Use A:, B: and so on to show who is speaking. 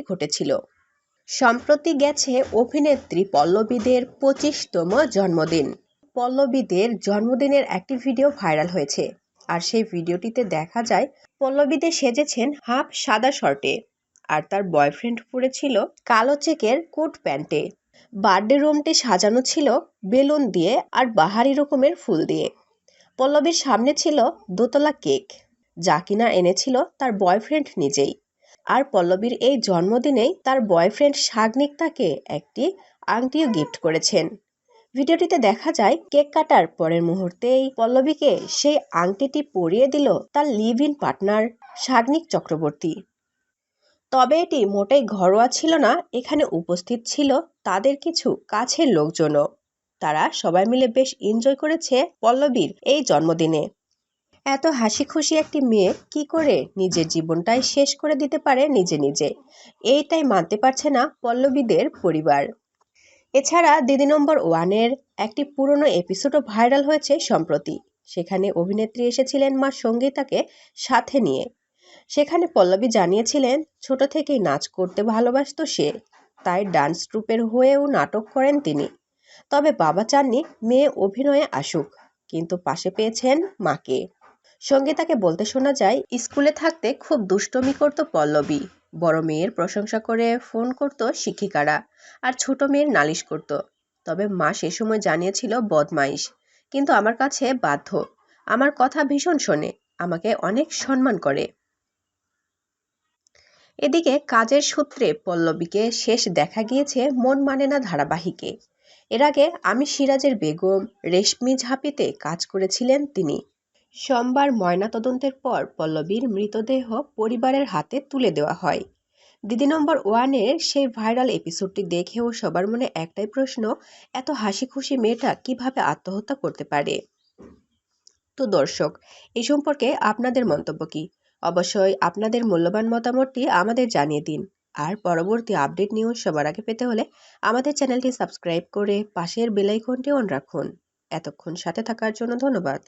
A: ঘটেছিল। সম্প্রতি গেছে অভিনেত্রী পল্লবীদের পঁচিশতম জন্মদিন। পল্লবীদের জন্মদিনের একটি ভিডিও ভাইরাল হয়েছে। আর সেই ভিডিওটিতে দেখা যায়, পল্লবীতে সেজেছেন হাফ সাদা শর্টে আর তার বয়ফ্রেন্ড পরেছিল কালো চেকের কোট প্যান্টে। বার্থডে রুমটি সাজানো ছিল বেলুন দিয়ে আর বাহারি রকমের ফুল দিয়ে। পল্লবীর সামনে ছিল দোতলা কেক। যা কিনা এনেছিল তার বয়ফ্রেন্ড নিজেই। আর পল্লবীর এই জন্মদিনেই তার বয়ফ্রেন্ড সাগনিক তাকে একটি আংটিও গিফট করেছেন। ভিডিওটিতে দেখা যায়, কেক কাটার পরের মুহূর্তেই পল্লবীকে সেই আংটিটি পরিয়ে দিল তার live in partner Sagnik Chakraborty. তবে এটি মোটেই ঘরোয়া ছিল না, এখানে উপস্থিত ছিল তাদের কিছু কাছের লোকজনও। তারা সবাই মিলে বেশ এনজয় করেছে পল্লবীর এই জন্মদিনে। এত হাসি খুশি একটি মেয়ে কি করে নিজের জীবনটাই শেষ করে দিতে পারে নিজে নিজে? এইটাই মানতে পারছে না পল্লবীদের পরিবার। এছাড়া দিদি নম্বর ওয়ানের একটি পুরনো এপিসোডও ভাইরাল হয়েছে সম্প্রতি। সেখানে অভিনেত্রী এসেছিলেন মা সঙ্গীতাকে সাথে নিয়ে। সেখানে পল্লবী জানিয়েছিলেন, ছোট থেকেই নাচ করতে ভালোবাসত সে, তাই ডান্স ট্রুপের হয়েও নাটক করেন তিনি। তবে বাবা চাননি মেয়ে অভিনয়ে আসুক, কিন্তু পাশে পেয়েছেন মাকে। সঙ্গীতাকে বলতে শোনা যায়, স্কুলে থাকতে খুব দুষ্টমি করত পল্লবী। বড় মেয়ের প্রশংসা করে ফোন করত শিক্ষিকারা আর ছোট মেয়ের নালিশ করত। তবে মা সে সময় জানিয়েছিল, বদমাইশ। কিন্তু আমার কাছে বাধ্য। আমার কথা ভীষণ শোনে। আমাকে অনেক সম্মান করে। এদিকে কাজের সূত্রে পল্লবীকে শেষ দেখা গিয়েছে মন মানে না ধারাবাহিকে। এর আগে আমি সিরাজের বেগম, রেশমি ঝাঁপিতে কাজ করেছিলেন তিনি। সোমবার ময়নাতদন্তের পর পল্লবীর মৃতদেহ পরিবারের হাতে তুলে দেওয়া হয়। দিদি নম্বর ওয়ানের সেই ভাইরাল এপিসোডটি দেখেও সবার মনে একটাই প্রশ্ন, এত হাসি খুশি মেয়েটা কীভাবে আত্মহত্যা করতে পারে? তো দর্শক এই সম্পর্কে আপনাদের মন্তব্য কি? অবশ্যই আপনাদের মূল্যবান মতামতটি আমাদের জানিয়ে দিন। আর পরবর্তী আপডেট নিউজ সবার আগে পেতে হলে আমাদের চ্যানেলটি সাবস্ক্রাইব করে পাশের বেলাইকনটি অন রাখুন। এতক্ষণ সাথে থাকার জন্য ধন্যবাদ।